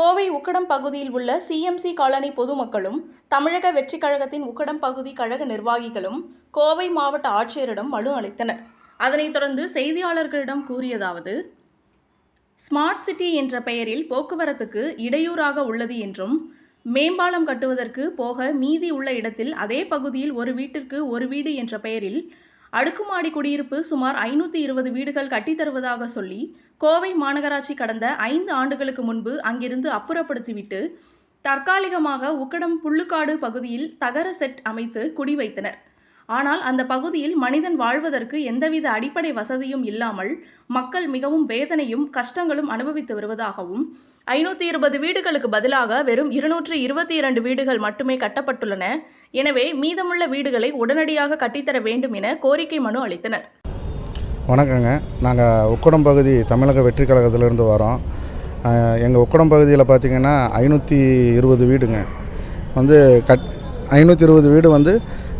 கோவை உக்கடம் பகுதியில் உள்ள CMC colony பொதுமக்களும் தமிழக வெற்றிக் கழகத்தின் உக்கடம் பகுதி கழக நிர்வாகிகளும் கோவை மாவட்ட ஆட்சியரிடம் மனு அளித்தனர். அதனைத் தொடர்ந்து செய்தியாளர்களிடம் கூறியதாவது ஸ்மார்ட் சிட்டி என்ற பெயரில் போக்குவரத்துக்கு இடையூறாக உள்ளது என்றும் மேம்பாலம் கட்டுவதற்கு போக மீதி உள்ள இடத்தில் அதே பகுதியில் ஒரு வீட்டிற்கு ஒரு வீடு என்ற பெயரில் அடுக்குமாடி குடியிருப்பு சுமார் ஐநூற்றி இருபது வீடுகள் கட்டித்தருவதாக சொல்லி கோவை மாநகராட்சி கடந்த ஐந்து ஆண்டுகளுக்கு முன்பு அங்கிருந்து அப்புறப்படுத்திவிட்டு தற்காலிகமாக உக்கடம் புல்லுக்காடு பகுதியில் தகர செட் அமைத்து குடி வைத்தனர் ஆனால் அந்த பகுதியில் மனிதன் வாழ்வதற்கு எந்தவித அடிப்படை வசதியும் இல்லாமல் மக்கள் மிகவும் வேதனையும் கஷ்டங்களும் அனுபவித்து வருவதாகவும் ஐநூற்றி இருபது வீடுகளுக்கு பதிலாக வெறும் இருநூற்று இருபத்தி இரண்டு வீடுகள் மட்டுமே கட்டப்பட்டுள்ளன. எனவே மீதமுள்ள வீடுகளை உடனடியாக கட்டித்தர வேண்டும் என கோரிக்கை மனு அளித்தனர். வணக்கங்க. நாங்கள் உக்கடம் பகுதி தமிழக வெற்றி கழகத்திலேருந்து வரோம். எங்கள் உக்கடம் பகுதியில் பார்த்திங்கன்னா ஐநூற்றி இருபது வீடுங்க. வந்து கட் ஐநூற்றி இருபது வீடு வந்து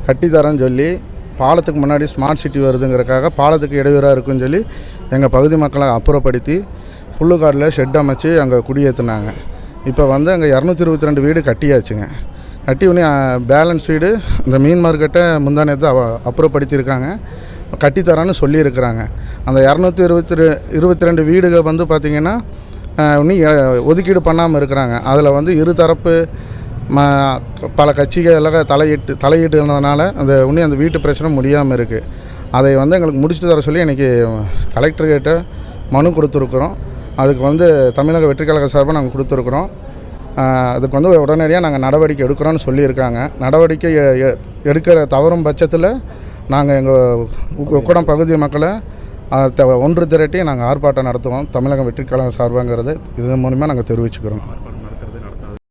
கட்டித்தரேன்னு சொல்லி பாலத்துக்கு முன்னாடி ஸ்மார்ட் சிட்டி வருதுங்கிறக்காக பாலத்துக்கு இடையூறாக இருக்குன்னு சொல்லி எங்கள் பகுதி மக்களை அப்புறப்படுத்தி புல்லுக்காட்டில் ஷெட் அமைச்சு அங்கே குடியேற்றுனாங்க இப்போ வந்து அங்கே இரநூத்தி இருபத்தி ரெண்டு வீடு கட்டியாச்சுங்க. கட்டி உடனே பேலன்ஸ் வீடு இந்த மீன் மார்க்கெட்டை முந்தானத்தை அவ அப்புறப்படுத்தியிருக்காங்க. கட்டித்தரேன்னு சொல்லியிருக்கிறாங்க. அந்த இரநூத்தி இருபத்தி ரெ இருபத்தி ரெண்டு வீடுகள் வந்து பார்த்திங்கன்னா இன்னும் ஒதுக்கீடு பண்ணாமல் இருக்கிறாங்க. அதில் வந்து இரு தரப்பு பல கட்சிகள் எல்லாம் தலையிட்டு தலையிட்டு இருந்ததுனால அந்த இன்னும் அந்த வீட்டு பிரச்சனை முடியாமல் இருக்குது அதை வந்து எங்களுக்கு முடிச்சுட்டு தர சொல்லி இன்றைக்கி கலெக்டர்கிட்ட மனு கொடுத்துருக்குறோம். அதுக்கு வந்து தமிழக வெற்றிக்கழக சார்பாக நாங்கள் கொடுத்துருக்குறோம். அதுக்கு வந்து உடனடியாக நாங்கள் நடவடிக்கை எடுக்கிறோன்னு சொல்லியிருக்காங்க. நடவடிக்கை எ- எடுக்கிற தவறும் பட்சத்தில் நாங்கள் எங்கள் உக்கடம் பகுதி மக்களை த- ஒன்று திரட்டி நாங்கள் ஆர்ப்பாட்டம் நடத்துவோம். தமிழக வெற்றி சார்பாங்கிறது இதன் மூலிமா நாங்கள் தெரிவிச்சுக்கிறோம்.